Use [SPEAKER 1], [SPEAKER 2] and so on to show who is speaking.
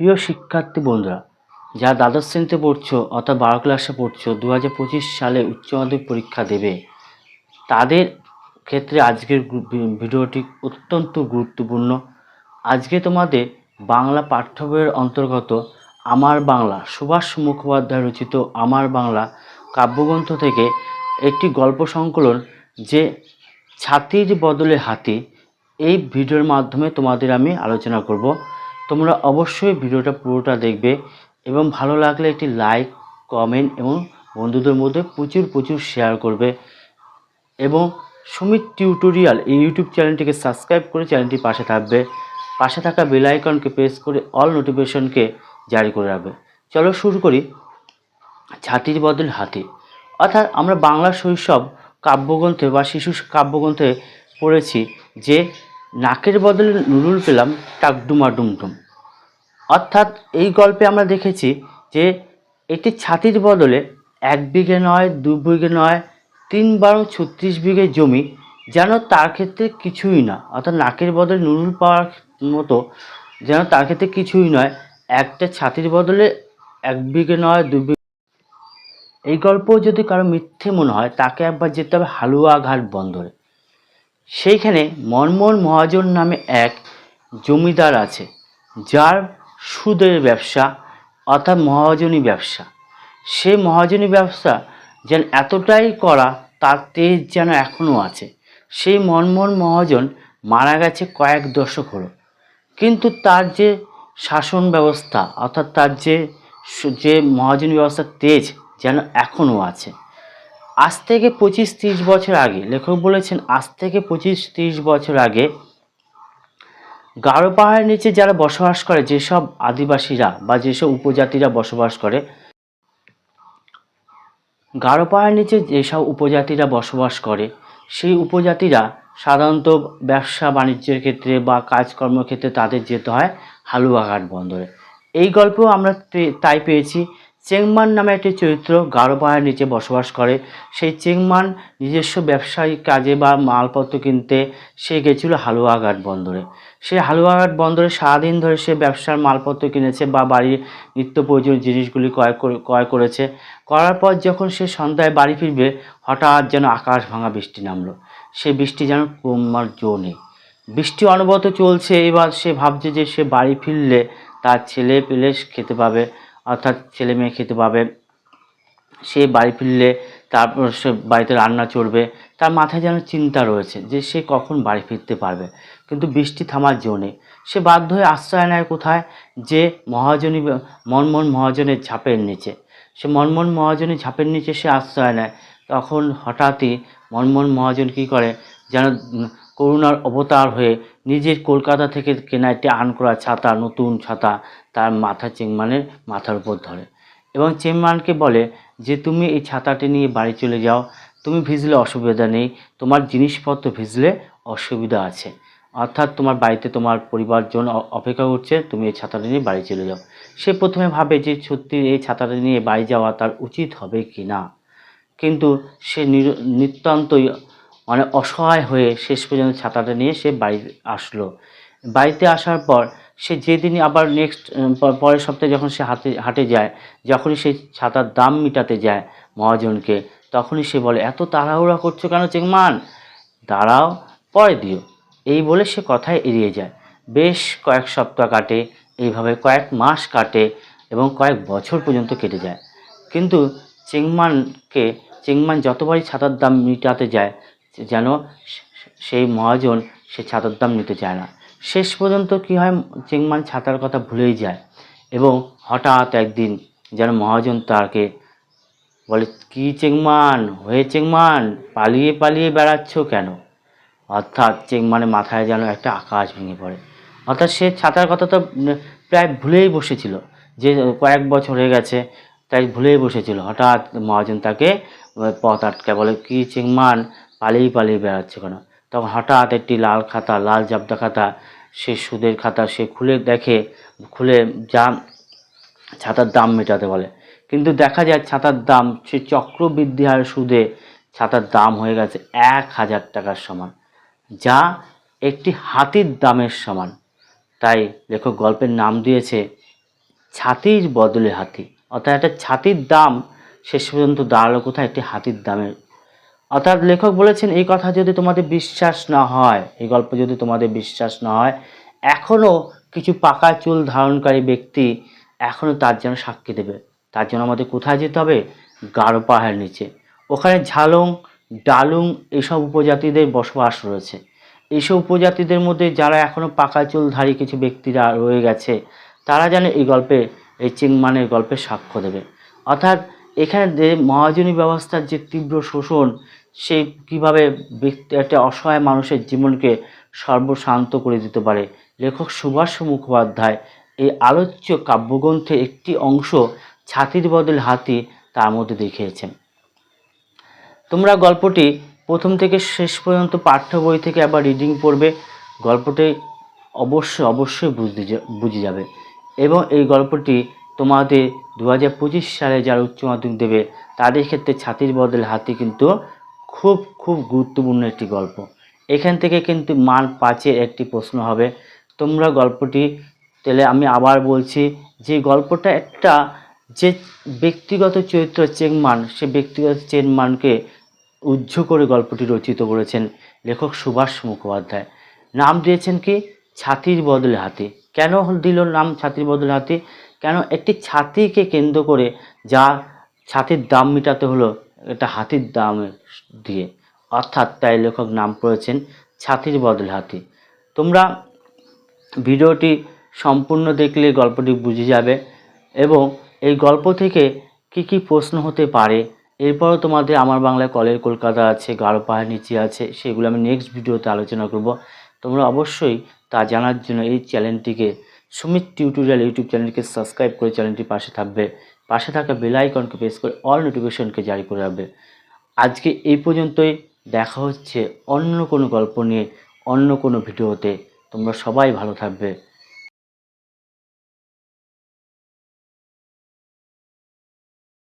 [SPEAKER 1] প্রিয় শিক্ষার্থী বন্ধুরা যা দ্বাদশ শ্রেণীতে পড়ছো অর্থাৎ বারো ক্লাসে পড়ছো দু হাজার পঁচিশ সালে উচ্চ মাধ্যমিক পরীক্ষা দেবে। তাদের ক্ষেত্রে আজকের ভিডিওটি অত্যন্ত গুরুত্বপূর্ণ। আজকে তোমাদের বাংলা পাঠ্য বইয়ের অন্তর্গত আমার বাংলা সুভাষ মুখোপাধ্যায় রচিত আমার বাংলা কাব্যগ্রন্থ থেকে একটি গল্প সংকলন যে ছাতির বদলে হাতি, এই ভিডিওর মাধ্যমে তোমাদের আমি আলোচনা করব। তোমরা অবশ্যই ভিডিওটা পুরোটা দেখবে এবং ভালো লাগলে একটি লাইক, কমেন্ট এবং বন্ধুদের মধ্যে প্রচুর প্রচুর শেয়ার করবে। এবং সুমিত টিউটোরিয়াল এই ইউটিউব চ্যানেলটিকে সাবস্ক্রাইব করে চ্যানেলটির পাশে থাকবে। পাশে থাকা বেল আইকনকে প্রেস করে অল নোটিফিকেশনকে জারি করে রাখবে। চলো শুরু করি। ছাতির বদল হাতি। অর্থাৎ আমরা বাংলা শৈশব কাব্যগ্রন্থে বা শিশু কাব্যগ্রন্থে পড়েছি যে নাকের বদলে নুরুল পেলাম টাকডুমা ডুমডুম। অর্থাৎ এই গল্পে আমরা দেখেছি যে এটি ছাতির বদলে এক বিঘে নয়, দু বিঘে নয়, তিন বারো ছত্রিশ বিঘে জমি যেন তার ক্ষেত্রে কিছুই না। অর্থাৎ নাকের বদলে নুরুল পাওয়ার মতো যেন তার ক্ষেত্রে কিছুই নয়, একটা ছাতির বদলে এক বিঘে নয়, দু বিঘে এই গল্প যদি কারও মিথ্যে মনে হয়, তাকে একবার যেতে হবে হালুয়াঘাট বন্দরে। সেইখানে মনমোহন মহাজন নামে এক জমিদার আছে, যার সুদের ব্যবসা, অর্থাৎ মহাজনী ব্যবসা। সে মহাজনী ব্যবসা যেন এতটাই করা তার তেজ যেন এখনও আছে। সেই মনমোহন মহাজন মারা গেছে কয়েক দশক হলো। কিন্তু তার যে শাসন ব্যবস্থা, অর্থাৎ তার যে যে মহাজনী ব্যবস্থার তেজ যেন এখনও আছে। আজ থেকে পঁচিশ তিরিশ বছর আগে, লেখক বলেছেন, আজ থেকে পঁচিশ তিরিশ বছর আগে গারো পাহাড়ের নিচে যারা বসবাস করে, যেসব আদিবাসীরা বা যেসব উপজাতিরা বসবাস করে, গারো পাহাড়ের নিচে যেসব উপজাতিরা বসবাস করে, সেই উপজাতিরা সাধারণত ব্যবসা, বাণিজ্যের ক্ষেত্রে বা কাজকর্মের ক্ষেত্রে তাদের যেতে হয় হালুয়াঘাট বন্দরে। এই গল্পেও আমরা তাই পেয়েছি। চেংমান নামে একটি চরিত্র গারো পাহাড়ের নিচে বসবাস করে। সেই চেংমান নিজস্ব ব্যবসায়িক কাজে বা মালপত্র কিনতে সে গেছিল হালুয়াঘাট বন্দরে। সে হালুয়াঘাট বন্দরে সারাদিন ধরে সে ব্যবসার মালপত্র কিনেছে বা বাড়ির নিত্য প্রয়োজনীয় জিনিসগুলি ক্রয় করে- ক্রয় করেছে। করার পর যখন সে সন্ধ্যায় বাড়ি ফিরবে, হঠাৎ যেন আকাশ ভাঙা বৃষ্টি নামলো। সে বৃষ্টি যেন কমার জো নেই। বৃষ্টি অনবরত চলছে, এবার সে ভাবছে যে সে বাড়ি ফিরলে তার ছেলে পেলে খেতে পাবে। অর্থাৎ ছেলে মেয়ে খেতে পাবে। সে বাড়ি ফিরলে তারপর সে বাড়িতে রান্না চড়বে তার মাথায় যেন চিন্তা রয়েছে যে সে কখন বাড়ি ফিরতে পারবে। কিন্তু বৃষ্টি থামার জন্যে সে বাধ্য হয়ে আশ্রয় নেয় কোথায়? যে মহাজনী, মনমোহন মহাজনের ঝাপের নিচে। সে মনমোহন মহাজনের ঝাপের নিচে সে আশ্রয় নেয়। তখন হঠাৎই মনমোহন মহাজন কী করে? যেন করুণার অবতার হয়ে নিজের কলকাতা থেকে কেনা একটি আন করা ছাতা, নতুন ছাতা তার মাথা চেংমানের মাথার উপর ধরে এবং চেংমানকে বলে যে, তুমি এই ছাতাটি নিয়ে বাড়ি চলে যাও। তুমি ভিজলে অসুবিধা নেই। তোমার জিনিসপত্র ভিজলে অসুবিধা আছে। অর্থাৎ তোমার বাড়িতে তোমার পরিবারজন অপেক্ষা করছে, তুমি এই ছাতাটা নিয়ে বাড়ি চলে যাও। সে প্রথমে ভাবে যে, সত্যি এই ছাতাটা নিয়ে বাড়ি যাওয়া তার উচিত হবে কি না? কিন্তু সে নিতান্তই মানে অসহায় হয়ে শেষ পর্যন্ত ছাতাটা নিয়ে সে বাড়ি আসলো। বাড়িতে আসার পর সে যেদিনই আবার নেক্সট পরের সপ্তাহে যখন সে হাতে, হাটে যায়, যখনই সেই ছাতার দাম মিটাতে যায় মহাজনকে, তখনই সে বলে, এত তাড়াহুড়া করছ কেন চেংমান দাঁড়াও, পরে দিও। এই বলে সে কথায় এড়িয়ে যায়। বেশ কয়েক সপ্তাহ কাটে, এইভাবে কয়েক মাস কাটে এবং কয়েক বছর পর্যন্ত কেটে যায়। কিন্তু চেংমানকে চেংমান যতবারই ছাতার দাম মিটাতে যায় যেন সেই মহাজন সে ছাতার দাম নিতে চায় না। শেষ পর্যন্ত কি হয়, চেংমান ছাতার কথা ভুলেই যায় এবং হঠাৎ একদিন যেন মহাজন তাকে বলে, কি চেংমান? হয়ে চেংমান? পালিয়ে পালিয়ে বেড়াচ্ছ কেন? অর্থাৎ চেংমানের মাথায় যেন একটা আকাশ ভেঙে পড়ে। অর্থাৎ সে ছাতার কথা তো প্রায় ভুলেই বসেছিল যে কয়েক বছর হয়ে গেছে, তাই ভুলেই বসেছিল। হঠাৎ মহাজন তাকে পথ আটকে বলে, কি চেংমান? পালিয়ে পালিয়ে বেড়াচ্ছে কেন? তখন হঠাৎ একটি লাল খাতা, লাল জাবদা খাতা, সে সুদের খাতা, সে খুলে দেখে, খুলে যা ছাতার দাম মেটাতে বলে। কিন্তু দেখা যায় ছাতার দাম, সে চক্রবৃদ্ধি হারে সুদে ছাতার দাম হয়ে গেছে এক হাজার টাকার সমান, যা একটি হাতির দামের সমান। তাই লেখক গল্পের নাম দিয়েছে ছাতির বদলে হাতি। অর্থাৎ একটা ছাতির দাম শেষ পর্যন্ত দাঁড়াল কোথায়? একটি হাতির দামের অর্থাৎ লেখক বলেছেন, এই কথা যদি তোমাদের বিশ্বাস না হয়, এই গল্প যদি তোমাদের বিশ্বাস না হয় এখনও কিছু পাকা চুল ধারণকারী ব্যক্তি এখনও তার জন্য সাক্ষী দেবে। তার জন্য আমাদের কোথায় যেতে হবে? গাঢ় পাহাড়ের নিচে। ওখানে ঝালং, ডালুং এসব উপজাতিদের বসবাস রয়েছে। এইসব উপজাতিদের মধ্যে যারা এখনও পাকা চুলধারী কিছু ব্যক্তিরা রয়ে গেছে, তারা যেন এই গল্পে, এই চিংমানের গল্পে সাক্ষ্য দেবে। অর্থাৎ এখানে মহাজনী ব্যবস্থার যে তীব্র শোষণ সে কীভাবে ব্যক্তি, একটা অসহায় মানুষের জীবনকে সর্বশান্ত করে দিতে পারে? লেখক সুভাষ মুখোপাধ্যায় এই আলোচ্য কাব্যগ্রন্থের একটি অংশ ছাতির বদল হাতি তার মধ্যে দেখিয়েছেন। তোমরা গল্পটি প্রথম থেকে শেষ পর্যন্ত পাঠ্য বই থেকে আবার রিডিং পড়বে। গল্পটি অবশ্যই অবশ্যই বুঝতে বুঝে যাবে। এবং এই গল্পটি তোমাদের দু হাজার পঁচিশ সালে যারা উচ্চ মাধ্যমিক দেবে, তাদের ক্ষেত্রে ছাতির বদল হাতি কিন্তু খুব খুব গুরুত্বপূর্ণ একটি গল্প। এখান থেকে কিন্তু মান পাঁচের একটি প্রশ্ন হবে। তোমরা গল্পটি তাহলে আমি আবার বলছি যে গল্পটা একটা যে ব্যক্তিগত চরিত্র চেংমান, সে ব্যক্তিগত চেংমানকে উজ্জ করে গল্পটি রচিত করেছেন লেখক সুভাষ মুখোপাধ্যায়। নাম দিয়েছেন কি? ছাতির বদলে হাতি। কেন দিল নাম ছাতির বদলে হাতি? কেন একটি ছাতিকে কেন্দ্র করে যা ছাতির দাম মেটাতে হলো এটা হাতির দাম দিয়ে। অর্থাৎ তাই লেখক নাম করেছেন ছাতির বদলে হাতি। তোমরা ভিডিওটি সম্পূর্ণ দেখলে গল্পটি বুঝে যাবে এবং এই গল্প থেকে কি কি প্রশ্ন হতে পারে, এরপরও তোমাদের আমার বাংলায় কলের কলকাতা আছে, গাঢ় পাহাড় নিচে আছে, সেগুলো আমি নেক্সট ভিডিওতে আলোচনা করব। তোমরা অবশ্যই তা জানার জন্য এই চ্যানেলটিকে সুমিত টিউটোরিয়াল ইউটিউব চ্যানেলকে সাবস্ক্রাইব করে চ্যানেলটির পাশে থাকবে। পাশে থাকা বেল আইকনকে প্রেস করে অল নোটিফিকেশনকে জারি করে রাখবে। আজকে এই পর্যন্তই। দেখা হচ্ছে অন্য কোনো গল্প নিয়ে, অন্য কোনো ভিডিওতে। তোমরা সবাই ভালো থাকবে।